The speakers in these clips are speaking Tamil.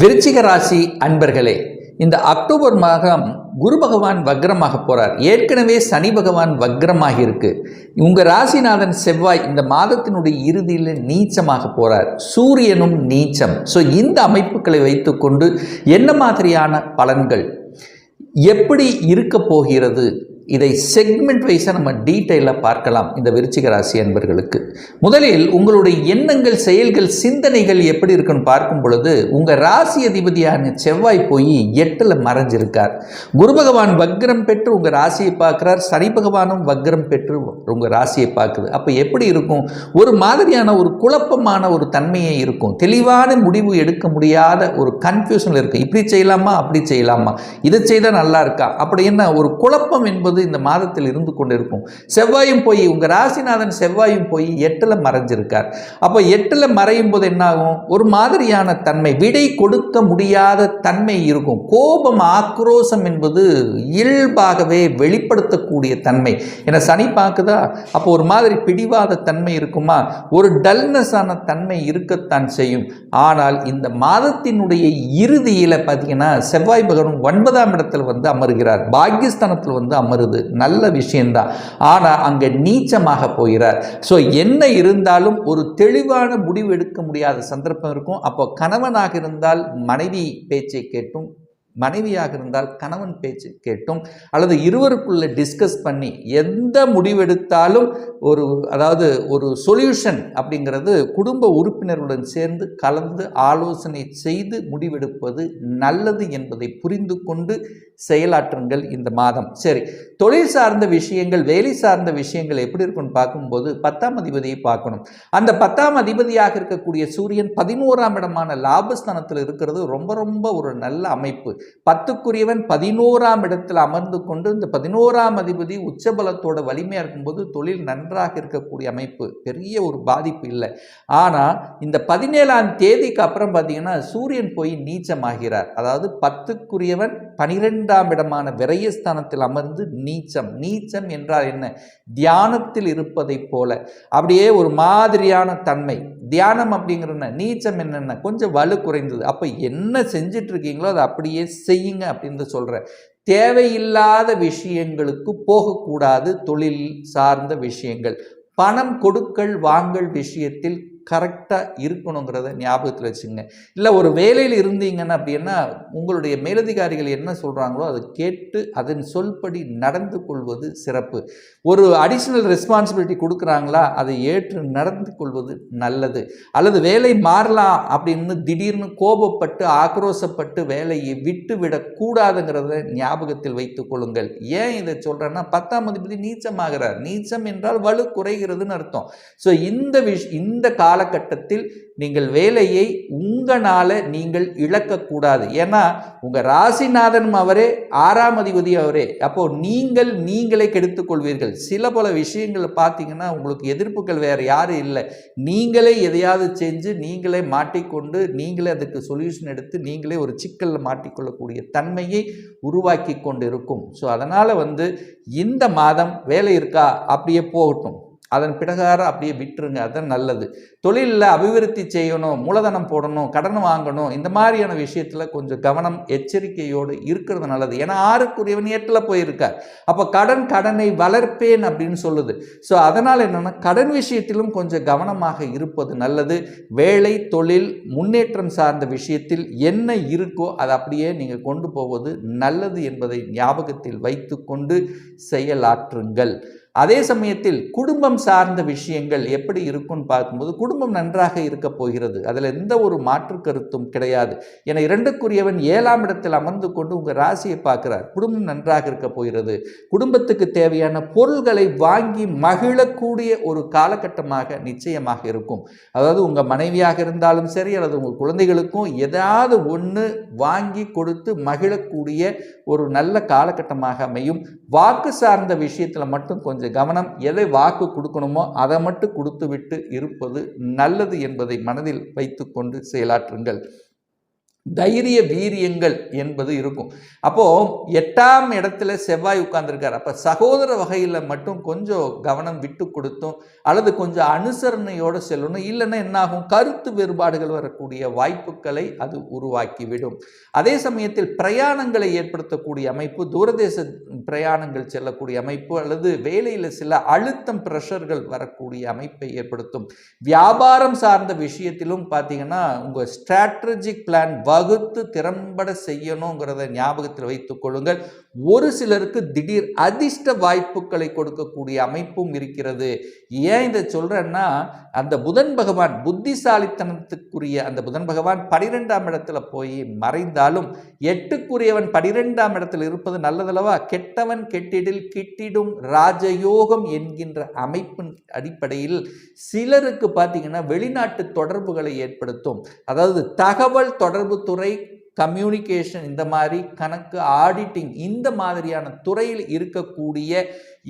விருச்சிக ராசி அன்பர்களே இந்த அக்டோபர் மாதம் குரு பகவான் வக்ரமாக போகிறார் ஏற்கனவே சனி பகவான் வக்ரமாக இருக்கு. உங்கள் ராசிநாதன் செவ்வாய் இந்த மாதத்தினுடைய இறுதியில் நீச்சமாக போகிறார் சூரியனும் நீச்சம். ஸோ இந்த அமைப்புகளை வைத்துக்கொண்டு என்ன மாதிரியான பலன்கள்? எப்படி இருக்க போகிறது? இதை செக்மெண்ட் வைஸாக நம்ம டீட்டெயிலாக பார்க்கலாம் இந்த விருச்சிக ராசி அன்பர்களுக்கு. முதலில் உங்களுடைய எண்ணங்கள் செயல்கள் சிந்தனைகள் எப்படி இருக்குன்னு பார்க்கும் பொழுது உங்கள் ராசி அதிபதியான செவ்வாய் போய் எட்டில் மறைஞ்சிருக்கார். குரு பகவான் வக்ரம் பெற்று உங்கள் ராசியை பார்க்குறார். சனி பகவானும் வக்ரம் பெற்று உங்கள் ராசியை பார்க்குது. அப்போ எப்படி இருக்கும்? ஒரு மாதிரியான ஒரு குழப்பமான ஒரு தன்மையே இருக்கும். தெளிவான முடிவு எடுக்க முடியாத ஒரு கன்ஃபியூஷனில் இருக்குது இப்படி செய்யலாமா? அப்படி செய்யலாமா? இதை செய்தால் நல்லா இருக்கா? அப்படி என்ன? ஒரு குழப்பம் என்பது இந்த மாதத்தில் இருந்து கொண்டு இருக்கும் செவ்வாயும் போய் உங்கள் ராசிநாதன் செவ்வாயும் போய் எட்டில் மறைஞ்சிருக்கார். அப்போ எட்டில் மறையும் போது என்னாகும்? ஒரு மாதிரியான தன்மை விடை கொடுக்க முடியாத தன்மை இருக்கும். கோபம் ஆக்ரோசம் என்பது இயல்பாகவே வெளிப்படுத்தக்கூடிய தன்மை. ஏன்னா சனி பார்க்குதா? அப்போ ஒரு மாதிரி பிடிவாத தன்மை இருக்குமா? ஒரு டல்னஸான தன்மை இருக்கத்தான் செய்யும். ஆனால் இந்த மாதத்தினுடைய இறுதியில் பார்த்தீங்கன்னா செவ்வாய் பகவான் ஒன்பதாம் இடத்தில் வந்து அமருகிறார். பாகிஸ்தானத்தில் வந்து அமருது. நல்ல விஷயந்தான். ஆனால் அங்கே நீச்சமாக போகிறார். ஸோ என்ன இருந்தாலும் ஒரு தெளிவான முடிவு எடுக்க முடியாத சந்தர்ப்பம் இருக்கும். அப்போ கணவனாக இருந்தால் மனைவி பேச்சை கேட்டும் மனைவியாக இருந்தால் கணவன் பேச்சு கேட்டும். அல்லது இருவருக்குள்ள டிஸ்கஸ் பண்ணி எந்த முடிவெடுத்தாலும் ஒரு அதாவது ஒரு சொல்யூஷன் அப்படிங்கிறது குடும்ப உறுப்பினர்களுடன் சேர்ந்து கலந்து ஆலோசனை செய்து முடிவெடுப்பது நல்லது என்பதை புரிந்து கொண்டு செயலாற்றுங்கள் இந்த மாதம். சரி தொழில் சார்ந்த விஷயங்கள் வேலை சார்ந்த விஷயங்கள் எப்படி இருக்குன்னு பார்க்கும்போது பத்தாம் அதிபதியை பார்க்கணும். அந்த பத்தாம் அதிபதியாக இருக்கக்கூடிய சூரியன் பதினோராம் இடமான லாபஸ்தானத்தில் இருக்கிறது. ரொம்ப ரொம்ப ஒரு நல்ல அமைப்பு. பத்துக்குரியவன் பதினோராம் இடத்தில் அமர்ந்து கொண்டு இந்த பதினோராம் அதிபதி உச்சபலத்தோட வலிமையாக இருக்கும்போது தொழில் நன்றாக இருக்கக்கூடிய அமைப்பு. பெரிய ஒரு பாதிப்பு இல்லை. ஆனால் இந்த பதினேழாம் தேதிக்கு அப்புறம் பார்த்தீங்கன்னா சூரியன் போய் நீச்சமாகிறார். அதாவது பத்துக்குரியவன் பனிரெண்டாம் இடமான விரயஸ்தானத்தில் அமர்ந்து நீச்சம். நீச்சம் என்றால் என்ன? தியானத்தில் இருப்பதைப் போல. அப்படியே ஒரு மாதிரியான தன்மை. தியானம் அப்படிங்கிறன நீச்சம் என்னென்ன கொஞ்சம் வலு குறைந்தது. அப்போ என்ன செஞ்சிட்டு இருக்கீங்களோ அதை அப்படியே செய்யுங்க அப்படின்னு சொல்கிறேன் தேவையில்லாத விஷயங்களுக்கு போகக்கூடாது தொழில் சார்ந்த விஷயங்கள். பணம் கொடுக்கல் வாங்கல் விஷயத்தில் கரெக்டாக இருக்கணுங்கிறத ஞாபகத்தில் வச்சுங்க இல்லை ஒரு வேலையில் இருந்தீங்கன்னா அப்படின்னா உங்களுடைய மேலதிகாரிகள் என்ன சொல்கிறாங்களோ அதை கேட்டு அதன் சொல்படி நடந்து கொள்வது சிறப்பு. ஒரு அடிஷ்னல் ரெஸ்பான்சிபிலிட்டி கொடுக்குறாங்களா அதை ஏற்று நடந்து கொள்வது நல்லது. அல்லது வேலை மாறலாம் அப்படின்னு திடீர்னு கோபப்பட்டு ஆக்ரோசப்பட்டு வேலையை விட்டு விடக்கூடாதுங்கிறத ஞாபகத்தில் வைத்துக் கொள்ளுங்கள். ஏன் இதை சொல்கிறேன்னா பத்தாம் அதிபதி நீச்சமாகிறார். நீச்சம் என்றால் வலு குறைகிறதுன்னு அர்த்தம். ஸோ இந்த விஷ் இந்த காலகட்டத்தில் நீங்கள் வேலையை உங்களால் நீங்கள் இழக்கக்கூடாது. ஏன்னா உங்கள் ராசிநாதனும் அவரே ஆறாம் அதிபதி அவரே. அப்போது நீங்கள் நீங்களே கெடுத்துக்கொள்வீர்கள். சில பல விஷயங்களை பார்த்தீங்கன்னா உங்களுக்கு எதிர்ப்புகள் வேறு யாரும் இல்லை. நீங்களே எதையாவது செஞ்சு நீங்களே மாட்டிக்கொண்டு நீங்களே அதுக்கு சொல்யூஷன் எடுத்து நீங்களே ஒரு சிக்கலில் மாட்டிக்கொள்ளக்கூடிய தன்மையை உருவாக்கி கொண்டு இருக்கும் ஸோ அதனால் வந்து இந்த மாதம் வேலை இருக்கா? அப்படியே போகட்டும். அதன் பிரகாரம் அப்படியே விட்டுருங்க அதுதான் நல்லது. தொழிலில் அபிவிருத்தி செய்யணும் மூலதனம் போடணும் கடன் வாங்கணும் இந்த மாதிரியான விஷயத்தில் கொஞ்சம் கவனம் எச்சரிக்கையோடு இருக்கிறது நல்லது. ஏன்னா ஆறுக்குரியவன் எட்டில் போயிருக்கார். அப்போ கடன் கடனை வளர்ப்பேன் அப்படின்னு சொல்லுது. ஸோ அதனால் என்னென்னா கடன் விஷயத்திலும் கொஞ்சம் கவனமாக இருப்பது நல்லது. வேலை தொழில் முன்னேற்றம் சார்ந்த விஷயத்தில் என்ன இருக்கோ அதை அப்படியே நீங்கள் கொண்டு போவது நல்லது என்பதை ஞாபகத்தில் வைத்துக்கொண்டு செயலாற்றுங்கள். அதே சமயத்தில் குடும்பம் சார்ந்த விஷயங்கள் எப்படி இருக்கும்னு பார்க்கும்போது குடும்பம் நன்றாக இருக்க போகிறது. அதில் எந்த ஒரு மாற்று கருத்தும் கிடையாது. என இரண்டுக்குரியவன் ஏழாம் இடத்தில் அமர்ந்து கொண்டு உங்கள் ராசியை பார்க்குறார். குடும்பம் நன்றாக இருக்க போகிறது. குடும்பத்துக்கு தேவையான பொருள்களை வாங்கி மகிழக்கூடிய ஒரு காலகட்டமாக நிச்சயமாக இருக்கும். அதாவது உங்கள் மனைவியாக இருந்தாலும் சரி அல்லது உங்கள் குழந்தைகளுக்கும் ஏதாவது ஒன்று வாங்கி கொடுத்து மகிழக்கூடிய ஒரு நல்ல காலகட்டமாக அமையும். வாக்கு சார்ந்த விஷயத்தில் மட்டும் கொஞ்சம் கவனம் எதை வாக்கு கொடுக்கணுமோ அதை மட்டும் கொடுத்து விட்டு இருப்பது நல்லது என்பதை மனதில் வைத்துக்கொண்டு செயலாற்றுங்கள். தைரிய வீரியங்கள் என்பது இருக்கும். அப்போ எட்டாம் இடத்துல செவ்வாய் உட்கார்ந்துருக்கார். அப்ப சகோதர வகையில் மட்டும் கொஞ்சம் கவனம் விட்டு கொடுத்தும் அல்லது கொஞ்சம் அனுசரணையோடு செல்லணும். இல்லைன்னா என்னாகும்? கருத்து வேறுபாடுகள் வரக்கூடிய வாய்ப்புகளை அது உருவாக்கிவிடும். அதே சமயத்தில் பிரயாணங்களை ஏற்படுத்தக்கூடிய அமைப்பு தூரதேச பிரயாணங்கள் செல்லக்கூடிய அமைப்பு அல்லது வேலையில் சில அழுத்தம் ப்ரெஷர்கள் வரக்கூடிய அமைப்பை ஏற்படுத்தும். வியாபாரம் சார்ந்த விஷயத்திலும் பார்த்தீங்கன்னா உங்கள் ஸ்ட்ராட்டஜிக் பிளான் வகுத்து திறம்பட செய்யணுங்கிறத ஞாபகத்தில் வைத்துக் கொள்ளுங்கள். ஒரு சிலருக்கு திடீர் அதிர்ஷ்ட வாய்ப்புகளை கொடுக்கக்கூடிய அமைப்பும் இருக்கிறது. ஏன் இதை சொல்கிறேன்னா அந்த புதன் பகவான் புத்திசாலித்தனத்துக்குரிய அந்த புதன் பகவான் பனிரெண்டாம் இடத்துல போய் மறைந்தாலும் எட்டுக்குரியவன் பனிரெண்டாம் இடத்தில் இருப்பது நல்லதல்லவா? கெட்டவன் கெட்டிடில் கிட்டிடும் ராஜயோகம் என்கின்ற அமைப்பின் அடிப்படையில் சிலருக்கு பார்த்தீங்கன்னா வெளிநாட்டு தொடர்புகளை ஏற்படுத்தும். அதாவது தகவல் தொடர்பு துறை கம்யூனிகேஷன் இந்த மாதிரி கணக்கு ஆடிட்டிங் இந்த மாதிரியான துறையில் இருக்கக்கூடிய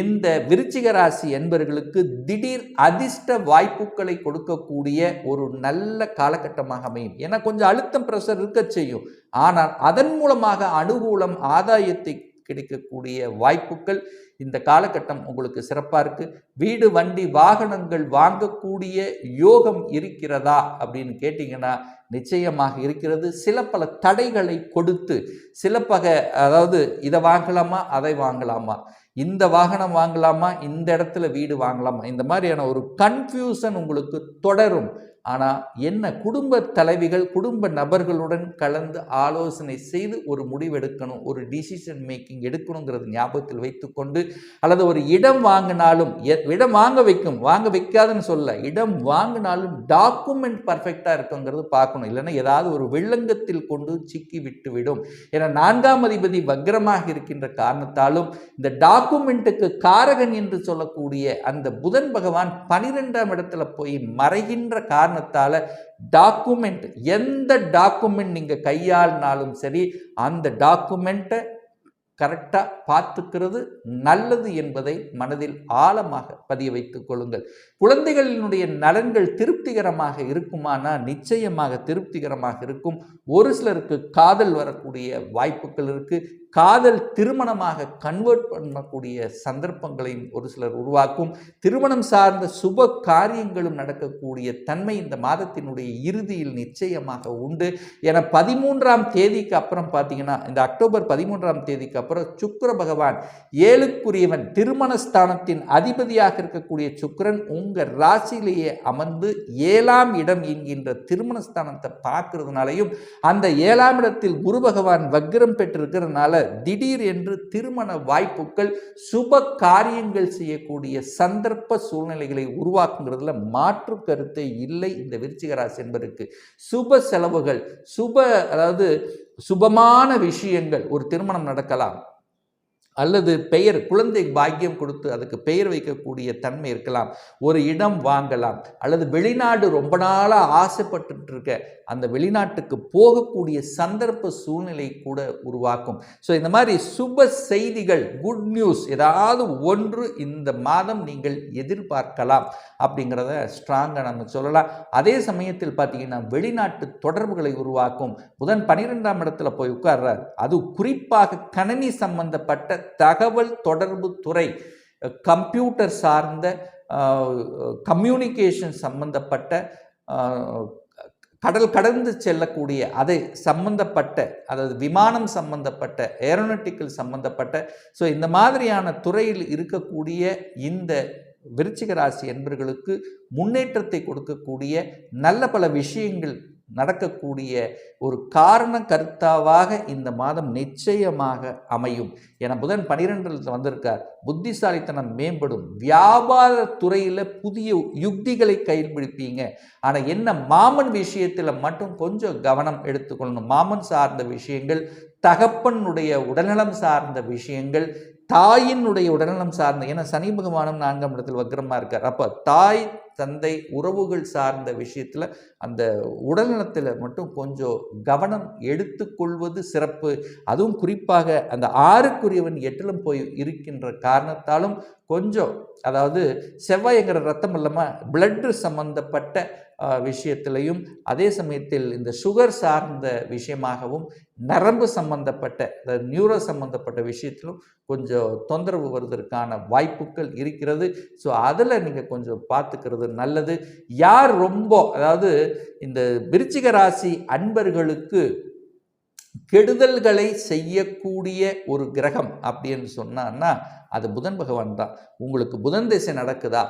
இந்த விருச்சிக ராசி என்பவர்களுக்கு திடீர் அதிர்ஷ்ட வாய்ப்புகளை கொடுக்கக்கூடிய ஒரு நல்ல காலகட்டமாக அமையும். ஏன்னா கொஞ்சம் அழுத்தம் ப்ரெஷர் இருக்க செய்யும். ஆனால் அதன் மூலமாக அனுகூலம் ஆதாயத்தை கிடைக்கக்கூடிய வாய்ப்புகள் இந்த காலகட்டம் உங்களுக்கு சிறப்பாக இருக்குது வீடு வண்டி வாகனங்கள் வாங்கக்கூடிய யோகம் இருக்கிறதா அப்படின்னு கேட்டிங்கன்னா நிச்சயமாக இருக்கிறது. சில பல தடைகளை கொடுத்து சில பக அதாவது இதை வாங்கலாமா அதை வாங்கலாமா? இந்த வாகனம் வாங்கலாமா? இந்த இடத்துல வீடு வாங்கலாமா? இந்த மாதிரியான ஒரு கன்ஃபியூசன் உங்களுக்கு தொடரும். ஆனால் என்ன குடும்ப தலைவிகள் குடும்ப நபர்களுடன் கலந்து ஆலோசனை செய்து ஒரு முடிவெடுக்கணும் ஒரு டிசிஷன் மேக்கிங் எடுக்கணுங்கிறது ஞாபகத்தில் வைத்துக்கொண்டு அல்லது ஒரு இடம் வாங்கினாலும் இடம் வாங்க வைக்கும் வாங்க வைக்காதுன்னு சொல்ல இடம் வாங்கினாலும் டாக்குமெண்ட் பர்ஃபெக்டாக இருக்குங்கிறது பார்க்கணும். இல்லைன்னா ஏதாவது ஒரு வெள்ளங்கத்தில் கொண்டு சிக்கி விட்டுவிடும் ஏன்னா நான்காம் அதிபதி வக்ரமாக இருக்கின்ற காரணத்தாலும் இந்த டாக்குமெண்ட்டுக்கு காரகன் என்று சொல்லக்கூடிய அந்த புதன் பகவான் பனிரெண்டாம் இடத்துல போய் மறைகின்ற காரணம் காரணத்தால் டாக்குமெண்ட் எந்த டாக்குமெண்ட் நீங்கள் கையாளினாலும் சரி அந்த டாக்குமெண்ட்டை கரெக்டாக பார்த்துக்கிறது நல்லது என்பதை மனதில் ஆழமாக பதிய வைத்துக் கொள்ளுங்கள். குழந்தைகளினுடைய நலன்கள் திருப்திகரமாக இருக்குமானா நிச்சயமாக திருப்திகரமாக இருக்கும். ஒரு சிலருக்கு காதல் வரக்கூடிய வாய்ப்புகள் இருக்குது காதல் திருமணமாக கன்வெர்ட் பண்ணக்கூடிய சந்தர்ப்பங்களையும் ஒரு சிலர் உருவாக்கும். திருமணம் சார்ந்த சுப காரியங்களும் நடக்கக்கூடிய தன்மை இந்த மாதத்தினுடைய இறுதியில் நிச்சயமாக உண்டு. என பதிமூன்றாம் தேதிக்கு அப்புறம் பார்த்தீங்கன்னா இந்த அக்டோபர் பதிமூன்றாம் தேதிக்கு அப்புறம் சுக்கர பகவான் ஏழுக்குரியவன் திருமண ஸ்தானத்தின் அதிபதியாக இருக்கக்கூடிய சுக்கரன் உங்கள் ராசியிலேயே அமர்ந்து ஏழாம் இடம் என்கின்ற திருமண ஸ்தானத்தை பார்க்கறதுனாலையும் அந்த ஏழாம் இடத்தில் குரு பகவான் வக்ரம் பெற்றிருக்கிறதுனால திடீர் என்று திருமண வாய்ப்புகள் சுப காரியங்கள் செய்யக்கூடிய சந்தர்ப்ப சூழ்நிலைகளை உருவாக்குங்கிறதுல மாற்று கருத்தே இல்லை இந்த விருச்சிகராசி என்பதற்கு. சுப செலவுகள் சுப அதாவது சுபமான விஷயங்கள் ஒரு திருமணம் நடக்கலாம் அல்லது பெயர் குழந்தை பாக்கியம் கொடுத்து அதுக்கு பெயர் வைக்கக்கூடிய தன்மை இருக்கலாம் ஒரு இடம் வாங்கலாம் அல்லது வெளிநாடு ரொம்ப நாளாக ஆசைப்பட்டு இருக்க அந்த வெளிநாட்டுக்கு போகக்கூடிய சந்தர்ப்ப சூழ்நிலை கூட உருவாக்கும். ஸோ இந்த மாதிரி சுப செய்திகள் குட் நியூஸ் ஏதாவது ஒன்று இந்த மாதம் நீங்கள் எதிர்பார்க்கலாம் அப்படிங்கிறத ஸ்ட்ராங்காக நம்ம சொல்லலாம். அதே சமயத்தில் பார்த்தீங்கன்னா வெளிநாட்டு தொடர்புகளை உருவாக்கும். புதன் பன்னிரெண்டாம் இடத்துல போய் உட்கார்றார். அது குறிப்பாக கணனி சம்பந்தப்பட்ட தகவல் தொடர்பு துறை கம்ப்யூட்டர் சார்ந்த கம்யூனிகேஷன் சம்பந்தப்பட்ட கடல் கடந்து செல்லக்கூடிய அதை சம்பந்தப்பட்ட அதாவது விமானம் சம்பந்தப்பட்ட ஏரோனட்டிக்கல் சம்பந்தப்பட்ட ஸோ இந்த மாதிரியான துறையில் இருக்கக்கூடிய இந்த விருச்சிக ராசி என்பர்களுக்கு முன்னேற்றத்தை கொடுக்கக்கூடிய நல்ல பல விஷயங்கள் நடக்கக்கூடிய ஒரு காரண கருத்தாவாக இந்த மாதம் நிச்சயமாக அமையும். என புதன் பனிரெண்டில் வந்திருக்கார். புத்திசாலித்தனம் மேம்படும். வியாபார துறையில் புதிய யுக்திகளை கைப்பிடிப்பீங்க ஆனால் என்ன மாமன் விஷயத்தில் மட்டும் கொஞ்சம் கவனம் எடுத்துக்கொள்ளணும். மாமன் சார்ந்த விஷயங்கள் தகப்பனுடைய உடல்நலம் சார்ந்த விஷயங்கள் தாயினுடைய உடல்நலம் சார்ந்த ஏன்னா சனி பகவானும் நான்காம் இடத்தில் வக்ரமாக இருக்கார். அப்போ தாய் தந்தை உறவுகள் சார்ந்த விஷயத்தில் அந்த உடல்நலத்தில் மட்டும் கொஞ்சம் கவனம் எடுத்துக்கொள்வது சிறப்பு. அதுவும் குறிப்பாக அந்த ஆறுக்குரியவன் எட்டிலும் போய் இருக்கின்ற காரணத்தாலும் கொஞ்சம் அதாவது செவ்வாய்ங்கிற ரத்தம் இல்லாமல் பிளட்டு சம்பந்தப்பட்ட விஷயத்திலையும் அதே சமயத்தில் இந்த சுகர் சார்ந்த விஷயமாகவும் நரம்பு சம்பந்தப்பட்ட இந்த நியூரோ சம்பந்தப்பட்ட விஷயத்திலும் கொஞ்சம் தொந்தரவு வருவதற்கான வாய்ப்புகள் இருக்கிறது. ஸோ அதில் நீங்கள் கொஞ்சம் பார்த்துக்கிறது நல்லது. யார் ரொம்ப அதாவது இந்த விருச்சிக ராசி அன்பர்களுக்கு கெடுதல்களை செய்யக்கூடிய ஒரு கிரகம் அப்படின்னு சொன்னான்னா அது புதன் பகவான் தான். உங்களுக்கு புதன் திசை நடக்குதா?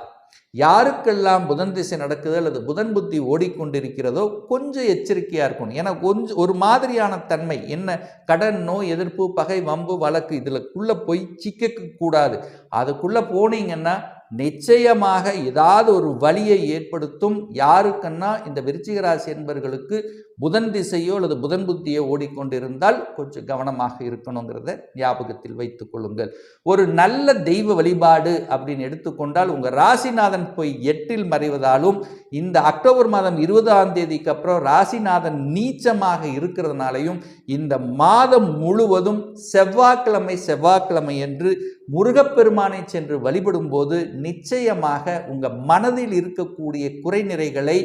யாருக்கெல்லாம் புதன் திசை நடக்குது அல்லது புதன் புத்தி ஓடிக்கொண்டிருக்கிறதோ கொஞ்சம் எச்சரிக்கையாக இருக்கணும். ஏன்னா கொஞ்சம் ஒரு மாதிரியான தன்மை என்ன கடன் நோய் எதிர்ப்பு பகை வம்பு வழக்கு இதில் குள்ளே போய் சிக்கக்கூடாது அதுக்குள்ளே போனீங்கன்னா நிச்சயமாக ஏதாவது ஒரு வழியை ஏற்படுத்தும் யாருக்குன்னா இந்த விருச்சிக ராசி என்பவர்களுக்கு புதன் திசையோ அல்லது புதன் புத்தியோ ஓடிக்கொண்டிருந்தால் கொஞ்சம் கவனமாக இருக்கணுங்கிறத ஞாபகத்தில் வைத்துக் கொள்ளுங்கள். ஒரு நல்ல தெய்வ வழிபாடு அப்படின்னு எடுத்துக்கொண்டால் உங்கள் ராசிநாதன் போய் எட்டில் மறைவதாலும் இந்த அக்டோபர் மாதம் இருபதாம் தேதிக்கு அப்புறம் ராசிநாதன் நீச்சமாக இருக்கிறதுனாலையும் இந்த மாதம் முழுவதும் செவ்வாய்க்கிழமை செவ்வாய்க்கிழமை என்று முருகப்பெருமானை சென்று வழிபடும் போது நிச்சயமாக உங்கள் மனதில் இருக்கக்கூடிய குறைநிறைகளை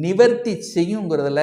நிவர்த்தி செய்யுங்கிறதுல